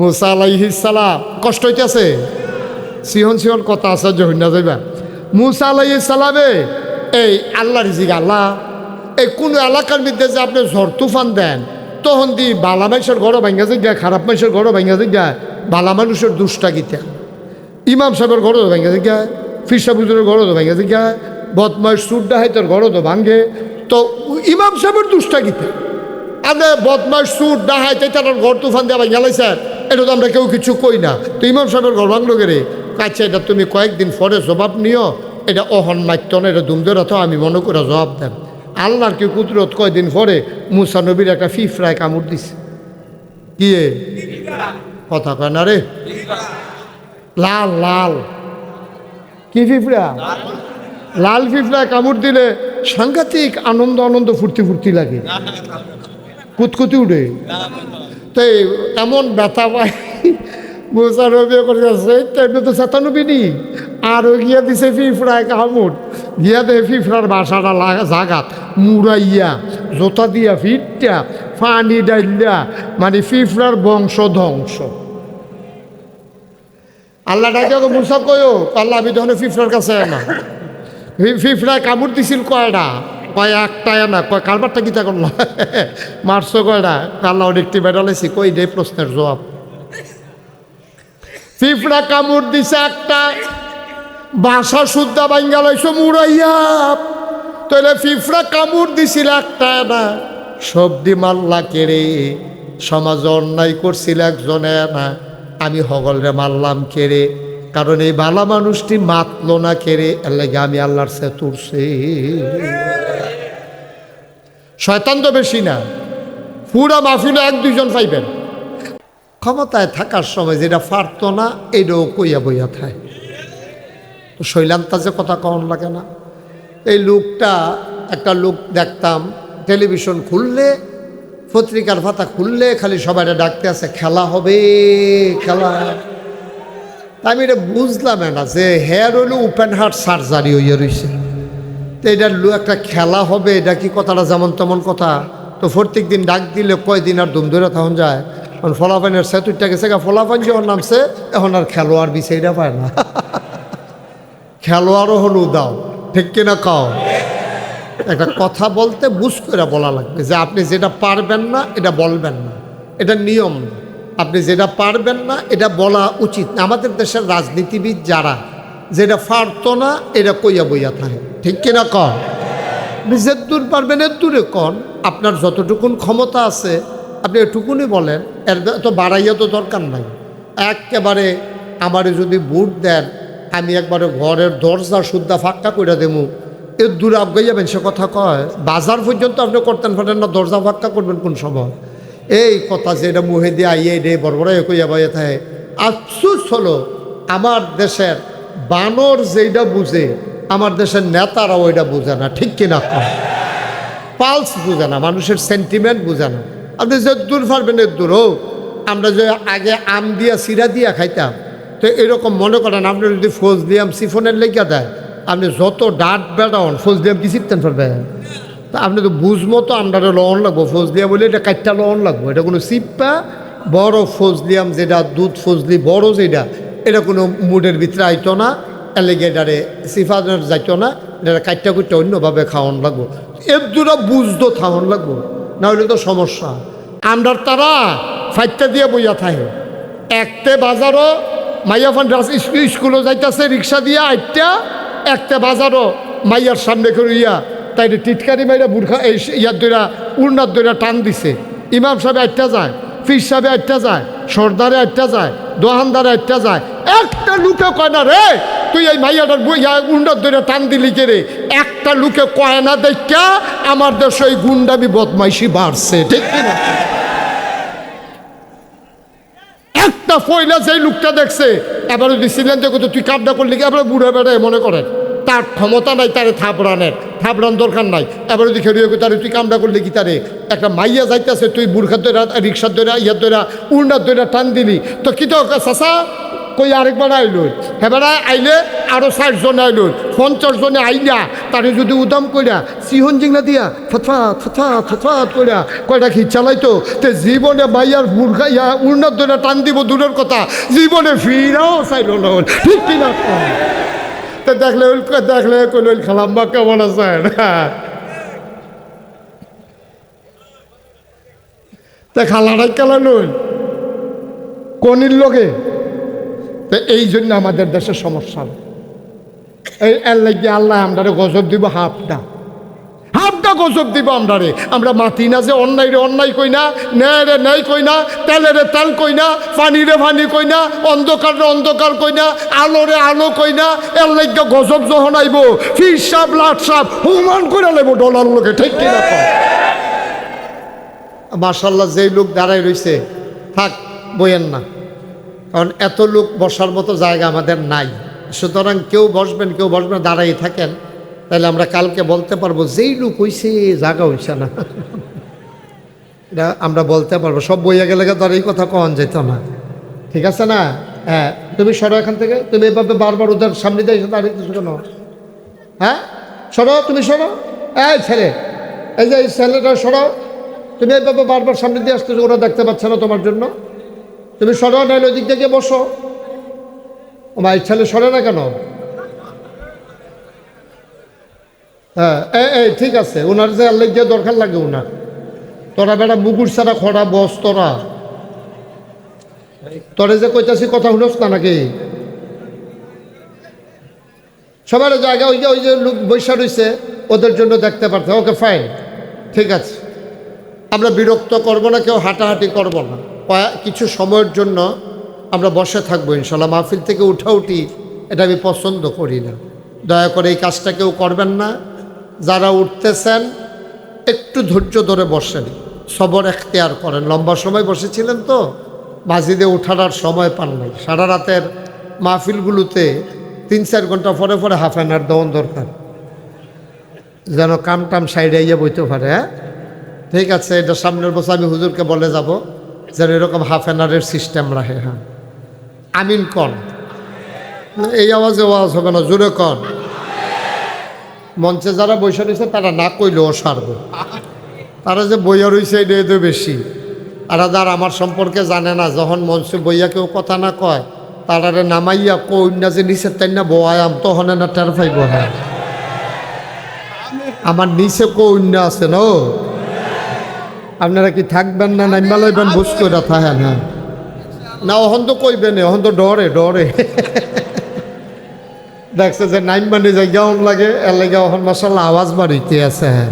মুসা আলাইহিসালাম কষ্ট হইতেছে? সিহন সিহন, কথা আছে জহিন যাইবা। মুসা আলাইহিসালামে এই আল্লাহ রিজিক, আল্লাহ। এই কোন এলাকার মধ্যে যে আপনি ঝড় তুফান দেন, তখন দি বালা মানুষের ঘরও ভাঙ্গা যায় খারাপ মানুষের ঘরও ভাঙ্গা যায় বালা মানুষের দুষ্টা গীতা। ইমাম সাহেবের ঘরও ভাঙ্গা যায় ফিরসা বুজুরের ঘরও তো ভাঙ্গা যায় বদমাস সুরডা হাইতের ঘরও তো ভাঙ্গে তো ইমাম সাহেবের দুষ্টা গীতা। আপনি বদমাস সুর ডাহাইতে তার ঘর তুফান দেওয়া গেলাইছেন এটা তো আমরা কেউ কিছু কই না। তো ইমাম সাহেবের ঘর ভাঙলো গেরে আচ্ছা এটা তুমি কয়েকদিন পরে জবাব নিও। এটা অহন মাত্য না, এটা দুমদের আমি মনে করে জবাব দেন আল্লাহর কি কুদরত? কয়দিন পরে মুসা নবীর একটা ফিফরায় কামড় দিছে। কিয়ে কথা কয় না রে। লাল লাল। কি ফিফরা? লাল ফিফরায় কামড় দিলে সাংঘাতিক আনন্দ আনন্দ ফুর্তি ফুর্তি লাগে। কুতকুতি উঠে। তো এমন ব্যথা পায়। মুসা রবি করতেছে এটা তো চেতানবি নি আর গিয়া দিছে ফিফড়ায় কামড়। গিয়া দে ফিফড়ার বাসাটা লাগা জাগাত মুড়াইয়া, জোতা দিয়া ফিটটা পানি ডাইলিয়া মানে ফিফড়ার বংশ ধ্বংস। আল্লাহ ডাকে ওকে মুসা কয়ো আল্লাহ আমি ফিফড়ার কাছে না। ফিফড়ায় কামড় দিছিল কয়টা কয় একটা না, কয় কারবারটা গীতা করল? মারছো কয়টা? আল্লাহ দেখতে বেড়ালেছি কই দে প্রশ্নের জবাব? ফিফড়া কামড় দিছে একটা, বাসা শুদ্ধা বাঙ্গা লাইছো মুড়াইয়া। তাহলে ফিফড়া কামড় দিছিল একটা না, সবদি মাল্লা কেড়ে সমাজ অন্যায় করছিল একজনে না, আমি হগলরে মারলাম কেড়ে। কারণ এই বালা মানুষটি মাতলো না কেড়ে, এর আমি আল্লাহর সে তুরছি। শয়তান তো বেশি না, পুরা মাহফিলে এক দুইজন পাইবেন। ক্ষমতায় থাকার সময় যেটা পারতো না, এইটাও কইয়া বইয়া থায় তো শৈলান্তা যে কথা কন লাগে না। এই লোকটা, একটা লোক দেখতাম, টেলিভিশন খুললে, পত্রিকার পাতা খুললে খালি সবাই ডাকতে আছে, খেলা হবে, খেলা। আমি এটা বুঝলাম না, যে হেয়ার হইল ওপেন হার্ট সার্জারি হইয়া রয়েছে তো এটা লু একটা খেলা হবে, এটা কি কথাটা যেমন তেমন কথা? তো প্রত্যেক দিন ডাক দিলে কয়দিন আর দুম ধরে তখন যায়। কারণ ফলাফাইনের সেতুরটা গেছে গা ফলাফাইন যখন নামছে, এখন আর খেলোয়াড় বিষয়টা পায় না। খেলোয়াড়ও হলো দাও ঠিক কিনা কাও? একটা কথা বলতে বুঝ করে বলা লাগবে, যে আপনি যেটা পারবেন না, এটা বলবেন না। এটা নিয়ম না। আপনি যেটা পারবেন না, এটা বলা উচিত। আমাদের দেশের রাজনীতিবিদ যারা, যেটা পারতো না, এটা কইয়া বইয়া থাকে। ঠিক কিনা কন? আপনি যে দূর পারবেন, এর দূরে কন। আপনার যতটুকুন ক্ষমতা আছে, আপনি এটুকুনি বলেন। এর তো বাড়াইয়া তো দরকার নাই। একেবারে আমারে যদি বুট দেন, আমি একবারে ঘরের দরজা শুদ্ধা ফাঁকা করে দেবো এর দূরে আগাই যাবেন, সে কথা কয়। বাজার পর্যন্ত আপনি করতেন পারেন না, দরজা ফাঁকা করবেন কোন সময়? এই কথা যে এটা মুহে দিয়ে আইয়ে রে বড় বড় কইয়া বাইয়া থাকে। আফসুস হলো আমার দেশের বানর যেটা বুঝে, আমার দেশের নেতারা ওইটা বুঝে না, ঠিক কিনা? পালস বুঝে না, মানুষের সেন্টিমেন্ট বুঝে না। আপনি যে দূর পারবেন এর দূর আমরা যে আগে আম দিয়া, সিরা দিয়া খাইতাম, তো এরকম মনে করেন আপনি যদি ফৌজ দিয়াম সিফনের লেগে দেয়, আপনি যত ডাট বেড়ান দিয়াম কি শিখতেন পারবেন তা আপনি তো বুঝমো তো আমরা লন লাগবো। ফজলিয়া বলে এটা কাটটা লন লাগবো। এটা কোনো সিপ্পা, বড় ফজলিয়াম যেটা, দুধ ফজলি বড় যেটা, এটা কোনো মুডের ভিতরে আইতো না অ্যালিগেটারে সিফাদের যাইতো না এটা কাটটা কুটটা অন্যভাবে খাওয়ান লাগবো। এর দুটা বুঝতো খাওয়ান লাগবো, না হলে তো সমস্যা। আমরার তারা ফাইটটা দিয়ে বইয়া থাকে একতে বাজারও, মাইয়া ফান স্কুলে যাইতেছে, রিক্সা দিয়ে আইটা একটা বাজারও মাইয়ার সামনে করে ইয়া তাই টিটকারি মাইরা বুর্খা এই ইয়ার দইরা উড়নার দইরা টান দিছে। ইমাম সাহেব আটটা যায়, ফির সাহেব আটটা যায়, সর্দারে আটটা যায়, দোহানদারে আটটা যায়। একটা লুকে কয় না রে, তুই এই মাইয়াটার গুন্ডার ধরে টান দিলি কে রে? একটা লুকে কয় না দেখা আমার দেশে এই গুন্ডামি বদমাইশি বাড়ছে, ঠিক কিনা একটা ফয়লা যেই লোকটা দেখছে, এবার সিলেন্ডার করতো তুই কাপটা করলি কি? এবার বুড়ো বেড়ায় মনে করেন। তার ক্ষমতা নাই, তারে থাপড়ানের। থাপড়ান দরকার নাই। এবার যদি খেলিয়ে তারে তুই কামটা করলি কি তারে? একটা মাইয়া যাইতেছে, তুই বুর্খার দৈরা রিক্সার দৈরা, ইয়ার দৈরা, উড়নার দৈরা টান দিলি। তো কি তো চাষা কই আরেকবার আইল এবার আইলে আরও ষাট আইল পঞ্চাশ জনে আইলা, তারে যদি উদাম কইরা, সিহন জিংলা দিয়া ফথা ফথা ফথা কইরা, কয়টা খিচ চালাইতো? তে জীবনে বাইয়ার মুরগাইয়া উন্নত ধরে টান দিব দূরের কথা। জীবনে ফিরাও চাইল না। ঠিক কিনা? তো দেখলে দেখলে কইল খালাম্বা কেমন আছে? তা খালাটাই খেলা নই কনির লোকে তো এই জন্য আমাদের দেশের সমস্যা। এই এর লাগিয়ে আল্লাহ আমরা গজব দিব হাফটা গজব দিব আমরা রে আমরা মাতি না যে অন্যায় রে অন্যায় কই না, ন্যায় রে ন্যায় কই না, তেলে রে তেল কই না, পানি রে পানি কই না, অন্ধকার রে অন্ধকার কই না, আলো রে আলো কই না, এর লাগে গজব যখন আইব ফির সাপ লাট সাপ হুমান করে নেব ডলার লোকে, ঠিক কিনা? মার্শাল্লাহ যেই লোক দাঁড়ায় রইছে, থাক, বইয়েন না। কারণ এত লোক বসার মতো জায়গা আমাদের নাই। সুতরাং কেউ বসবেন কেউ বসবেন দাঁড়াই থাকেন। তাহলে আমরা কালকে বলতে পারব, যেই লোক হইছে জায়গা হইছে না। এটা আমরা বলতে পারব। সব বইয়া গেলে তো আর এই কথা কন যেত না। ঠিক আছে না? হ্যাঁ তুমি সরো এখান থেকে। তুমি এভাবে বারবার ওদের সামনে দিয়ে এসে দাঁড়িয়েছো হ্যাঁ? সরো, তুমি সরো। এই ছেলে, এই যে এই ছেলেটা সরো। তুমি এইভাবে বারবার সামনে দিয়ে আসতেছো, ওরা দেখতে পাচ্ছে না তোমার জন্য। তুমি সরো নাইলে ওই দিক থেকে বসো। ভাই ছেলে সরে না কেন? হ্যাঁ এই ঠিক আছে ওনার যে আল্লাহ গিয়ে দরকার লাগে ওনার তোরা বেটা মুগুর ছাড়া খরা বস তোরা। তোরে যে কইতাছি কথা শুনোস না নাকি? সবার জায়গা ওই যে ওই যে লোক বৈশা রয়েছে ওদের জন্য দেখতে পারতে। ওকে ফাইন ঠিক আছে। আমরা বিরক্ত করব না, কেউ হাঁটাহাঁটি করব না। কিছু সময়ের জন্য আমরা বসে থাকব, ইনশাল্লাহ। মাহফিল থেকে উঠা উঠি, এটা আমি পছন্দ করি না। দয়া করে এই কাজটা কেউ করবেন না। যারা উঠতেছেন, একটু ধৈর্য ধরে বসেন। সবর এখতিয়ার করেন। লম্বা সময় বসেছিলেন তো মাঝিদে ওঠার আর সময় পান নাই। সারা রাতের মাহফিলগুলোতে তিন চার ঘণ্টা পরে পরে হাফ অ্যান আওয়ার দেওয়ান দরকার। যেন কাম টাম সাইডে ইয়ে বইতে পারে হ্যাঁ? ঠিক আছে, এটা সামনের বছর আমি হুজুরকে বলে যাব, যেন এরকম হাফ অ্যান আওয়ারের সিস্টেম রাখে হ্যাঁ? আমিন কন। এই আওয়াজে আওয়াজ হবে না, জোরে কন। মঞ্চে যারা বৈশা রয়েছে, তারা না কইলেও সারবে। তারা যে বইয়া রয়েছে এটা এদের বেশি। আর যারা আমার সম্পর্কে জানে না, যখন মঞ্চে বইয়া কেউ কথা না কয় তারারে নামাইয়া কই না যে নিচে তাই না বয়াম তখন না টের পাইব হ্যাঁ আমার নিচে কন্যা আছে ন আপনারা কি থাকবেন না নাইমা লইবেন? বুঝ করে থাকেন হ্যাঁ। না, অহন তো কইবেন অহন তো ডরে ডরে। দেখছে যে নাইম মানে জায়গা লাগে এর লাগে অহন মশাল্লা আওয়াজ বাড়িতে আছে। হ্যাঁ